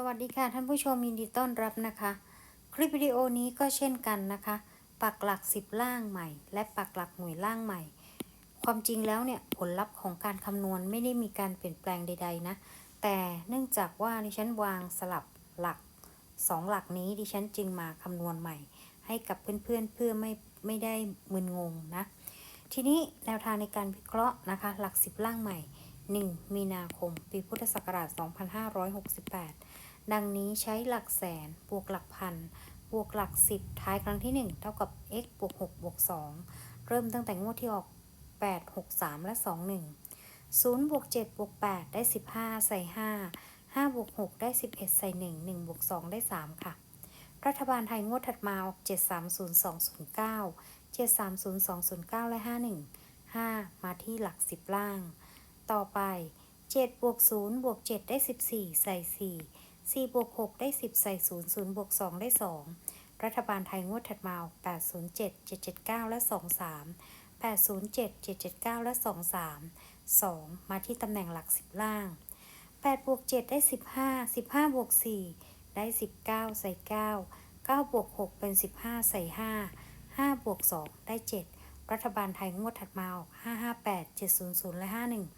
สวัสดีค่ะท่านผู้ชมยินดีต้อนรับนะคะ คลิปวิดีโอนี้ก็เช่นกันนะคะ ปักหลัก 10 ล่างใหม่ และปักหลักหน่วยล่างใหม่ ความจริงแล้วเนี่ยผลลัพธ์ของการคำนวณไม่ได้มีการเปลี่ยนแปลงใด ๆ นะ แต่เนื่องจากว่าดิฉันวางสลับหลัก 2 หลักนี้ดิฉันจึงมาคำนวณใหม่ ให้กับเพื่อนๆเพื่อไม่ไม่ได้มึนงงนะ ทีนี้แนวทางในการวิเคราะห์นะคะ หลัก 10 ล่างใหม่ 1 มีนาคม ปีพุทธศักราช 2568 ดังนี้ใช้หลักแสน บวกหลักพัน บวกหลัก 10 ท้ายครั้งที่ 1 เท่ากับ x บวก6บวก2 เริ่มตั้งแต่งวดที่ออก 8 6 3 และ 2 1 0บวก7บวก8ได้ 15 ใส่ 5 5บวก6ได้ 11 ใส่ 1 1บวก2ได้ 3 ค่ะ รัฐบาลไทยงวดถัดมาออก730209 730209 และ 51 5 มาที่หลัก 10 ล่าง ต่อไป7บวก0บวก7ได้ 14 ใส่ 4 4บวก6ได้ 10 ใส่ 0 0บวก2ได้ 2 รัฐบาลไทยงวดถัดมาออก807 779 และ 23 807 779 และ 23 2 มาที่ตำแหน่งหลัก 10 ล่าง 8 บวก 7 ได้ 15 15 บวก 4 ได้ 19 ใส่ 9 9 บวก 6 เป็น 15 ใส่ 5 5 บวก 2 ได้ 7 รัฐบาลไทยงวดถัดมาออก558 700 และ 51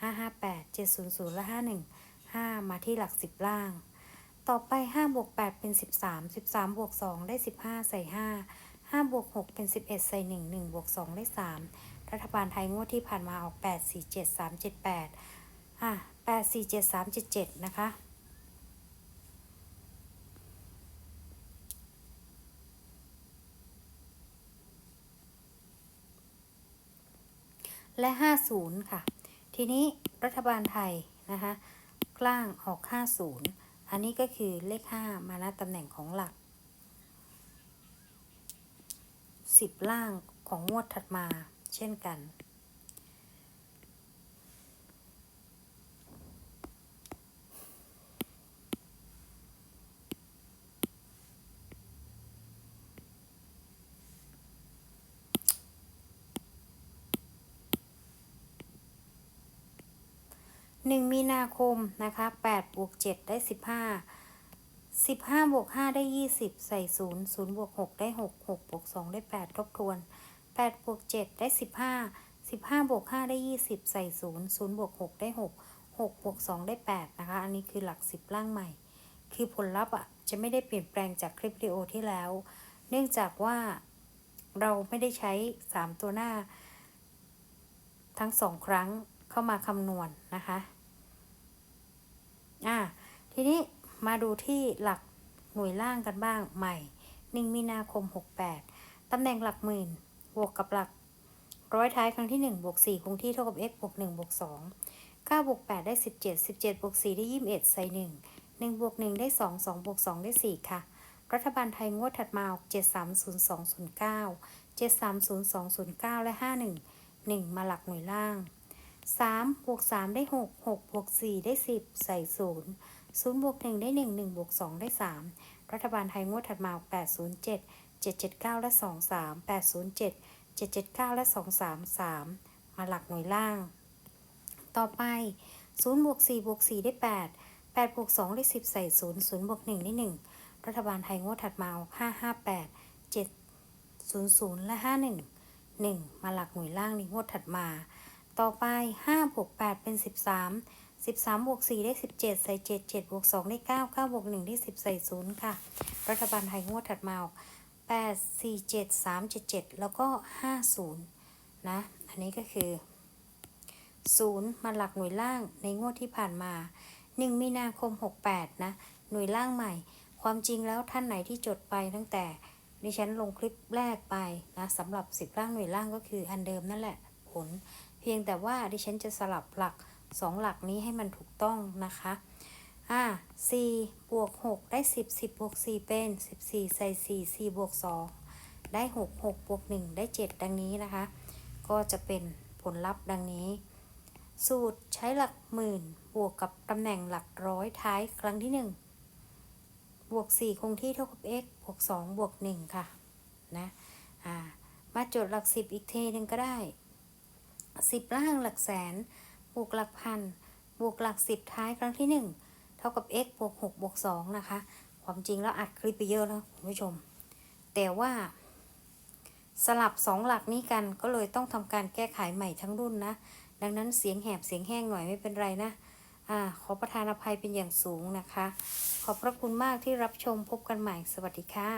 558 700 และ 51 5 มาที่หลัก 10 ล่าง ต่อไป5บวก8เป็น 13 13บวก2ได้ 15 ใส่ 5 5บวก6เป็น 11 ใส่ 1 1บวก2ได้ 3 รัฐบาลไทยงวดที่ผ่านมาออก 8 4 7 3 7 8 อะ8 4 7 3 7 7 นะคะ และ 50 ค่ะ ทีนี้รัฐบาลไทยนะคะกล้างออก 50 อันนี้ก็คือเลข 5 มาณตำแหน่งของหลัก 10 ล่างของงวดถัดมาเช่นกัน หนึ่งมีนาคมนะคะแปดบวกเจ็ดได้สิบห้าสิบห้าบวกห้าได้ยี่สิบใส่ศูนย์ศูนย์บวกหกได้หกหกบวกสองได้แปดทบทวนแปดบวกเจ็ดได้สิบห้าสิบห้าบวกห้าได้ยี่สิบใส่ศูนย์ศูนย์บวกหกได้หกหกบวกสองได้แปดนะคะ อันนี้คือหลักสิบล่างใหม่ คือผลลัพธ์อะจะไม่ได้เปลี่ยนแปลงจากคลิปวิดีโอที่แล้ว เนื่องจากว่าเราไม่ได้ใช้สามตัวหน้า ทั้งสองครั้งเข้ามาคำนวณนะคะ อ่า ทีนี้ มาดูที่หลักหน่วยล่างกันบ้างใหม่ 1 มีนาคม 68 ตำแหน่งหลักหมื่น บวกกับหลัก ร้อยท้ายครั้งที่ 1 บวก 4 คงที่เท่ากับ x บวก 1 บวก 2 9 บวก 8 ได้ 17 17 บวก 4 ได้ 21 ใส่ 1 1 บวก 1 ได้ 2 2 บวก 2 ได้ 4 ค่ะ รัฐบาลไทยงวดถัดมาออก730209 730209 และ 51 1 มาหลักหน่วยล่าง 3 บวก 3 ได้ 6 6 บวก 4 ได้ 10 ใส่ 0 0บวก1ได้ 1 1บวก2ได้ 3 รัฐบาลไทยงวดถัดมา 807 779 และ 23 807 779 และ 23 3 มาหลักหน่วยล่าง ต่อไป0บวก4บวก4ได้ 8 8บวก2ได้ 10 ใส่ 0 0บวก1ได้ 1 รัฐบาลไทยงวดถัดมา 558 700 และ 51 1 มาหลักหน่วยล่างในงวดถัดมา ต่อไป5บวก8เป็น 13 13บวก4ได้ 17 ใส่ 7 7บวก2ได้ 9 9บวก1ได้ 10 ใส่ 0 ค่ะ รัฐบาลไทยงวดถัดมาออก8 4 7 3 7 7 แล้วก็ 50 นะ อันนี้ก็คือ 0 มาหลักหน่วยล่างในงวดที่ผ่านมา 1 มีนาคม 68 นะ หน่วยล่างใหม่ ความจริงแล้วท่านไหนที่จดไปตั้งแต่ดิฉันลงคลิปแรกไปนะสำหรับ 10ล่างหน่วยล่างก็คืออันเดิมนั่นแหละผล เพียงแต่ว่าดิฉันจะสลับหลัก 2หลักนี้ให้มันถูกต้องนะคะอ่า4บวก6ได้10 10บวก4เป็น14ใส่4 4บวก2ได้6 6บวก1ได้7ดังนี้นะคะ ก็จะเป็นผลลัพธ์ดังนี้ สูตรใช้หลักหมื่นบวกกับตำแหน่งหลักร้อยท้ายครั้งที่1บวก4คงที่เท่ากับ x บวก2บวก1ค่ะนะอ่ามาจดหลัก10อีกเทนึงก็ได้10ล่างหลักแสน บวกหลักพันบวกหลัก10ท้ายครั้งที่ 1เท่ท่ากับ x บวก6บวก2นะคะ ความจริงแล้วอัดคลิปไปเยอะแล้วคุณผู้ชม แต่ว่า สลับสองหลักนี้กันก็เลยต้องทำการแก้ไขใหม่ทั้งรุ่นนะ ดังนั้นเสียงแหบเสียงแห้งหน่อยไม่เป็นไรนะอ่าขอประทานอภัยเป็นอย่างสูงนะคะ ขอบพระคุณมากที่รับชมพบกันใหม่สวัสดีค่ะ